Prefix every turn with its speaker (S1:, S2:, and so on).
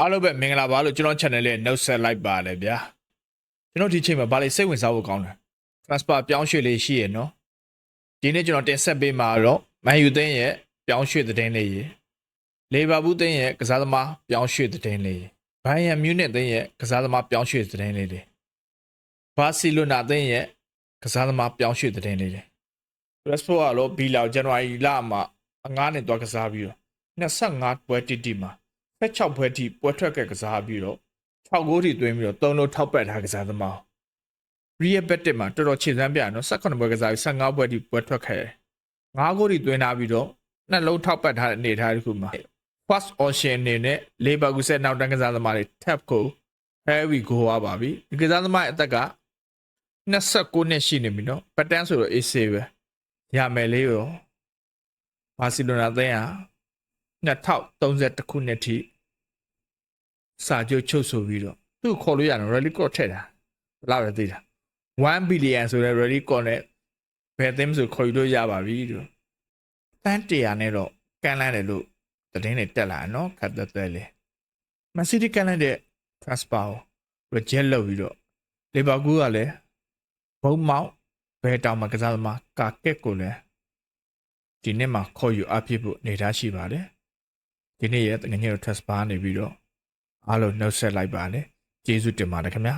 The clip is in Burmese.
S1: အားလုံးပဲမင်္ဂလာပါလို့ကျွန်တော် channel လေးနှုတ်ဆက်လိုက်ပါလေဗျာကျွန်တော်ဒီချိန်မှာဗာလေစိတ်ဝင်စားဖို့ကောင်းတယ် transfer ပြောင်းရွှေ့လေးရှိရနော်ဒီနေ့ကျွန်တော်တင်ဆက်ပေးမှာတော့မန်ယူသိန်းရဲ့ပြောင်းရွှေ့သတင်းလေးရေလေဘာဘူးသိန်းရဲ့ကစားသမားပြောင်းရွှေ့သတင်းလေးရေဘိုင်ယန်မြူနစ်သိန်းရဲ့ကစားသမားပြောင်းရွှေ့သတင်းလေးတွေဘာစီလိုနာသိန်းရဲ့ကစားသမားပြောင်းရွှေ့သတင်းလေးတွေ Rashford ကတော့ဘီလာဇန်နဝါရီလမှာအငားနဲ့တွားကစားပြီးတော့25ပွဲတိတိမှာ 16ပွဲထိပွဲထွက်ကကစားပြီးတော့6ဂိုးထိသွင်းပြီးတော့3လုံးထောက်ပတ်ထားကစားသမား Real Bet မှာတော်တော်ခြေစမ်းပြနော်18ပွဲကစားပြီး15ပွဲထိပွဲထွက်ခဲ့တယ်5ဂိုးထိသွင်းထားပြီးတော့နှလုံးထောက်ပတ်ထားတဲ့အနေအထားတစ်ခုမှာ first option အနေနဲ့ Leverkusen နောက်တန်းကစားသမားတွေ tap ကို heavy goal ရပါပြီဒီကစားသမားရဲ့အသက်က29နှစ်ရှိနေပြီနော်ပတ်တန်းဆိုတော့ AC ပဲရမယ်လေးရောဘာစီလိုနာသင်းဟာ 2030ခုနှစ်ထိစာချုပ်ချုပ်ဆိုပြီးတော့သူ့ကိုခေါ်လို့ရတယ် rally call ထည့်တာဘယ်လောက်လဲသိတာ1 billion ဆိုတဲ့ rally call နဲ့ဘယ်အသင်းဆိုခေါ်ယူလို့ရပါပြီတို့တန်းတရာနဲ့တော့ကန်လန်းတယ်လို့သတင်းတွေတက်လာတယ်နော်ခတ်သက်သက်လေးမန်စီးတီးကန်လန်းတဲ့ transfer ကို reject လုပ်ပြီးတော့လီဗာပူးကလည်းဘုံမောက်ဘယ်တောင်မှာကစားသမားကာကက်ကိုလည်းဒီနေ့မှာခေါ်ယူအဖြစ်ဖို့နေထားရှိပါတယ် ဒီနေ့ရဲ့တကယ်ကြီး transfer နေပြီးတော့အားလုံးနှုတ်ဆက်လိုက်ပါတယ်ကျေးဇူးတင်ပါတယ်ခင်ဗျာ